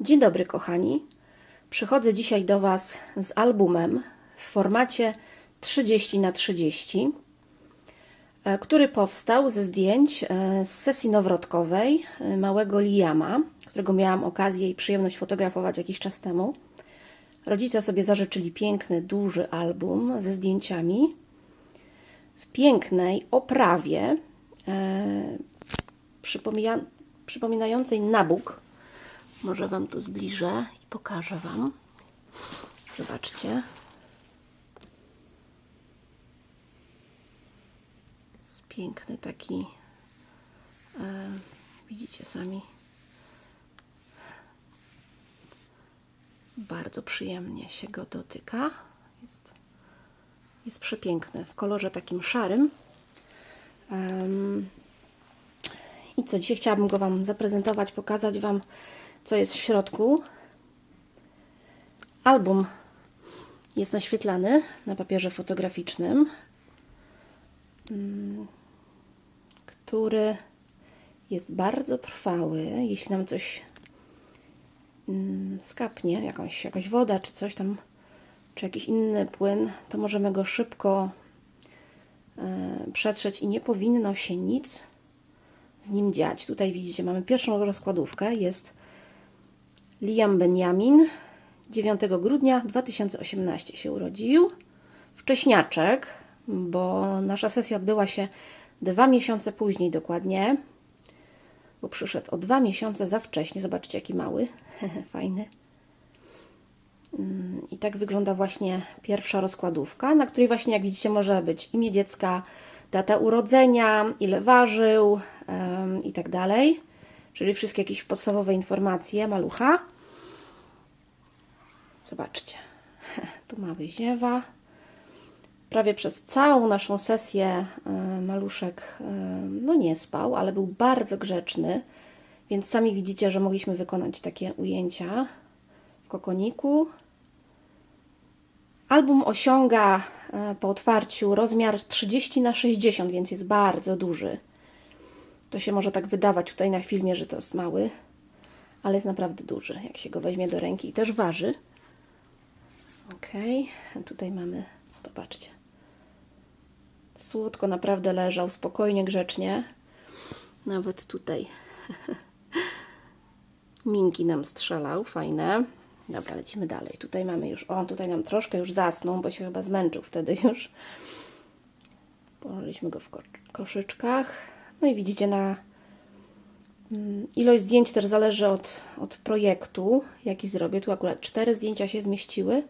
Dzień dobry, kochani. Przychodzę dzisiaj do Was z albumem w formacie 30 na 30 e, który powstał ze zdjęć e, z sesji nowrotkowej e, małego Liama, którego miałam okazję i przyjemność fotografować jakiś czas temu. Rodzice sobie zażyczyli piękny, duży album ze zdjęciami w pięknej oprawie e, przypomina, przypominającej nabuk. Może Wam tu zbliżę i pokażę Wam. Zobaczcie. Jest piękny taki, e, widzicie sami, bardzo przyjemnie się go dotyka. Jest, jest przepiękny w kolorze takim szarym. Em, I co, dzisiaj chciałabym go Wam zaprezentować, pokazać Wam, co jest w środku. Album jest naświetlany na papierze fotograficznym, mm, który jest bardzo trwały. Jeśli nam coś mm, skapnie, jakąś, jakaś woda czy coś tam, czy jakiś inny płyn, to możemy go szybko e, przetrzeć i nie powinno się nic z nim dziać. Tutaj widzicie, mamy pierwszą rozkładówkę, jest Liam Benjamin, 9 grudnia 2018 się urodził. Wcześniaczek, bo nasza sesja odbyła się dwa miesiące później dokładnie, bo przyszedł o dwa miesiące za wcześnie. Zobaczcie, jaki mały, fajny. Mm, I tak wygląda właśnie pierwsza rozkładówka, na której właśnie, jak widzicie, może być imię dziecka, data urodzenia, ile ważył ym, i tak dalej. Czyli wszystkie jakieś podstawowe informacje malucha. Zobaczcie, tu mały ziewa. Prawie przez całą naszą sesję y, maluszek y, no nie spał, ale był bardzo grzeczny, więc sami widzicie, że mogliśmy wykonać takie ujęcia w kokoniku. Album osiąga y, po otwarciu rozmiar 30 na 60, więc jest bardzo duży. To się może tak wydawać tutaj na filmie, że to jest mały, ale jest naprawdę duży, jak się go weźmie do ręki i też waży. Ok, tutaj mamy, popatrzcie. Słodko naprawdę leżał, spokojnie, grzecznie. Nawet tutaj minki nam strzelał, fajne. Dobra, lecimy dalej. Tutaj mamy już, o, tutaj nam troszkę już zasnął, bo się chyba zmęczył wtedy już. Położyliśmy go w ko koszyczkach. No i widzicie, na mm, ilość zdjęć też zależy od, od projektu, jaki zrobię. Tu akurat cztery zdjęcia się zmieściły.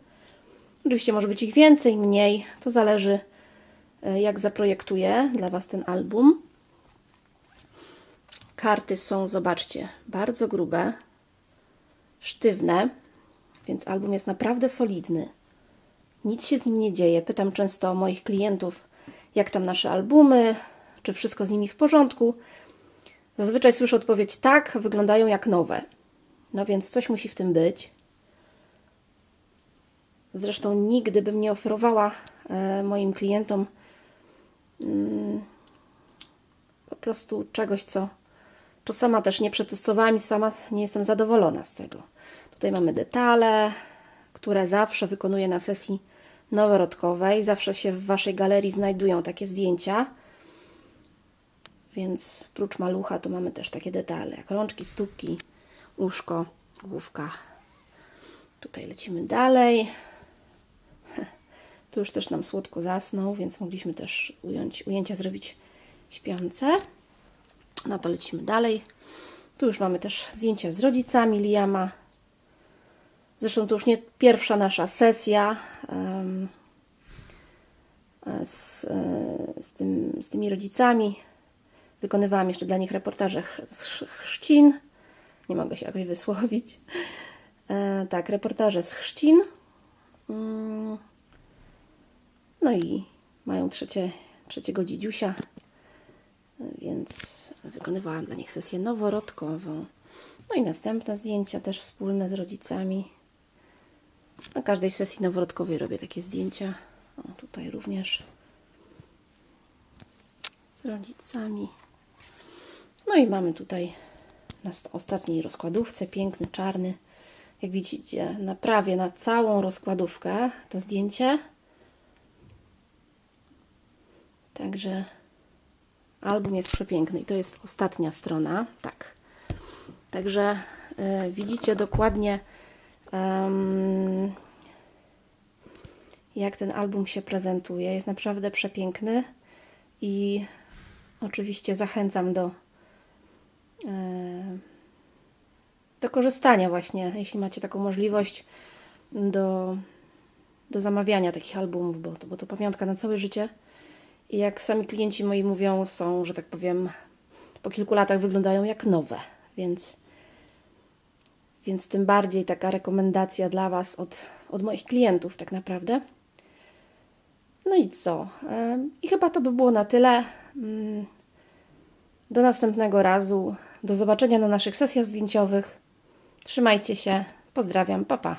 Oczywiście może być ich więcej, mniej. To zależy, e, jak zaprojektuję dla Was ten album. Karty są, zobaczcie, bardzo grube, sztywne, więc album jest naprawdę solidny. Nic się z nim nie dzieje. Pytam często moich klientów, jak tam nasze albumy, czy wszystko z nimi w porządku. Zazwyczaj słyszę odpowiedź tak, wyglądają jak nowe. No więc coś musi w tym być. Zresztą nigdy bym nie oferowała e, moim klientom mm, po prostu czegoś, co, co sama też nie przetestowałam i sama nie jestem zadowolona z tego. Tutaj mamy detale, które zawsze wykonuję na sesji noworodkowej. Zawsze się w Waszej galerii znajdują takie zdjęcia. Więc prócz malucha to mamy też takie detale, jak rączki, stópki, uszko, główka. Tutaj lecimy dalej. Tu już też nam słodko zasnął, więc mogliśmy też ująć, ujęcia zrobić śpiące. No to lecimy dalej. Tu już mamy też zdjęcia z rodzicami Liama. Zresztą to już nie pierwsza nasza sesja um, z, z, tym, z tymi rodzicami. Wykonywałam jeszcze dla nich reportaże z chrzcin. Nie mogę się jakoś wysłowić. E, tak, reportaże z chrzcin. Mm. No i mają trzecie, trzeciego dzidziusia, więc wykonywałam dla nich sesję noworodkową. No i następne zdjęcia też wspólne z rodzicami. Na każdej sesji noworodkowej robię takie zdjęcia. O, tutaj również z rodzicami. No i mamy tutaj na ostatniej rozkładówce piękny, czarny Jak widzicie, na prawie na całą rozkładówkę to zdjęcie. Także album jest przepiękny i to jest ostatnia strona. Tak. Także y, widzicie dokładnie, em, jak ten album się prezentuje. Jest naprawdę przepiękny i oczywiście zachęcam do, e, do korzystania właśnie, jeśli macie taką możliwość, do, do zamawiania takich albumów, bo bo to pamiątka na całe życie. Jak sami klienci moi mówią, są, że tak powiem, po kilku latach wyglądają jak nowe, więc, więc tym bardziej taka rekomendacja dla Was od, od moich klientów, tak naprawdę. No i co? I chyba to by było na tyle. Mm, Do następnego razu. Do zobaczenia na naszych sesjach zdjęciowych. Trzymajcie się. Pozdrawiam. Pa, pa.